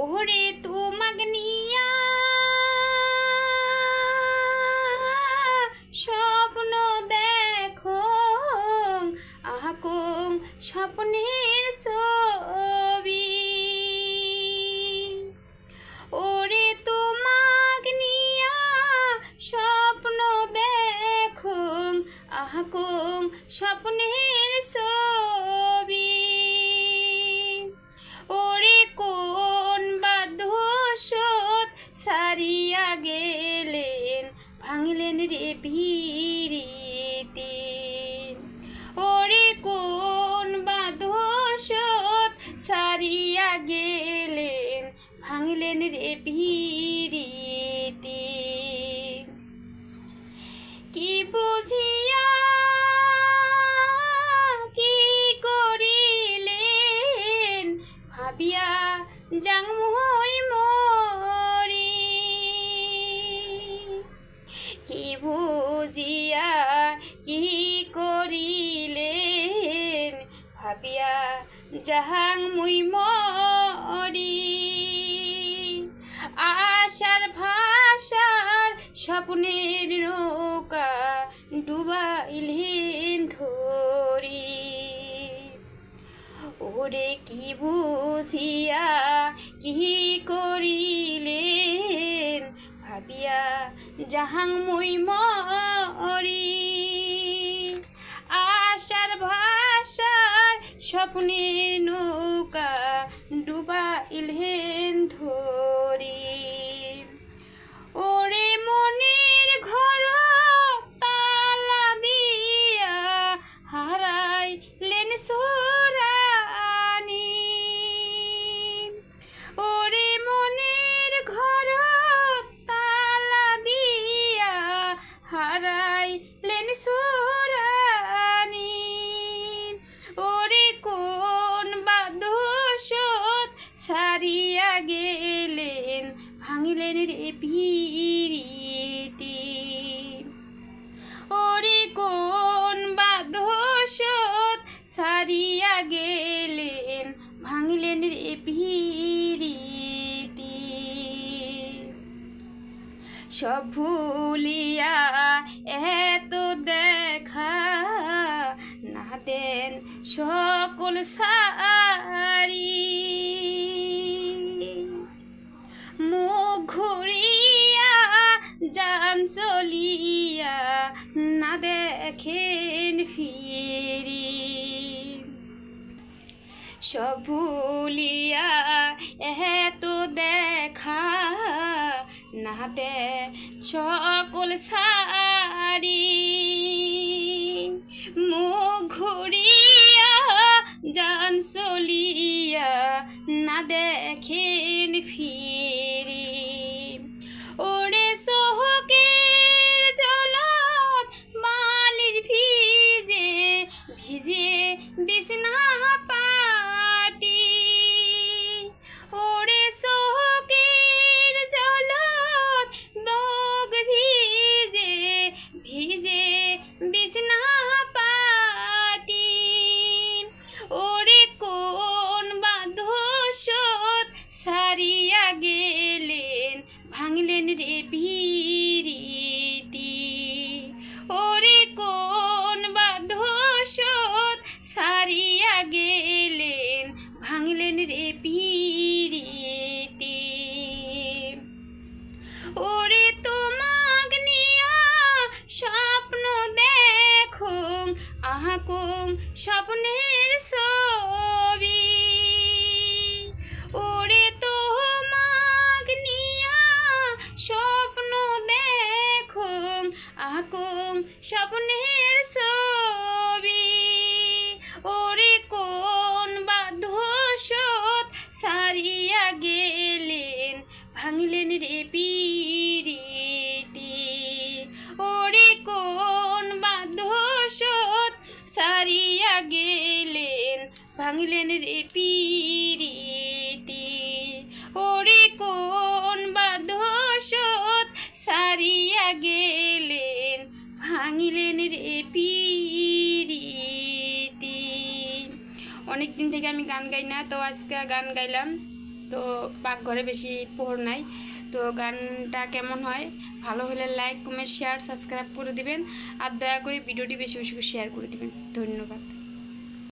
ওরে তোমাগনিয়া স্বপ্ন দেখো আহকুম স্বপ্নের ছবি। ওরে তো মাগনিয়া স্বপ্ন দেখো আহকুম স্বপ্নের ছবি। করলেন রে ভিড়িতে ওরে কোন বাঁধসত সারিয়া গেলেন ভাঙলেন রে ভিড়িতে কি বুঝি ভাবিয়া যাহাং মুই মরি। আশার ভাষার স্বপ্নের নৌকা ডুবাইলেন ধরি। ওরে কি বুঝিয়া কি করিলেন? ভাবিয়া যাহাং মই মরি। স্বপ্নের সারিয়া গেলেন, ভাঙিলেন রে পিরিতি ওরে কোন বাদশত সারিয়া গেলেন, ভাঙিলেন রে পিরিতি সব ভুলিয়া এত দেখা, না দেন সকল সারি মুখ ঘুরিয়া যান চলিয়া, না দেখেন ফিরি। সব এত দেখা, না দে সকল সারি। মুখ ঘুরিয়া যান চলিয়া, না দেখেন ফিরি। ভাঙলেন রে ভিরিতি স্বপ্নের ছবি। ওরে কোন বাধ্যসত সারিয়া গেলেন, ভাঙলেন রে পিরিতি ওরে কোন বাধ্যসত সারিয়া গেলেন, ভাঙলেন রে পিরিতি ওরে কোন বাধ্যসত সারিয়া গেলেন ভাঙিলেন রে পিরিতি অনেক দিন থেকে আমি গান গাই না, তো আজকে গান গাইলাম। তো পাকঘরে বেশি পোহর নাই। তো গানটা কেমন হয়? ভালো হলে লাইক কমেন্ট শেয়ার সাবস্ক্রাইব করে দিবেন। আর দয়া করে ভিডিওটি বেশি বেশি করে শেয়ার করে দিবেন। ধন্যবাদ।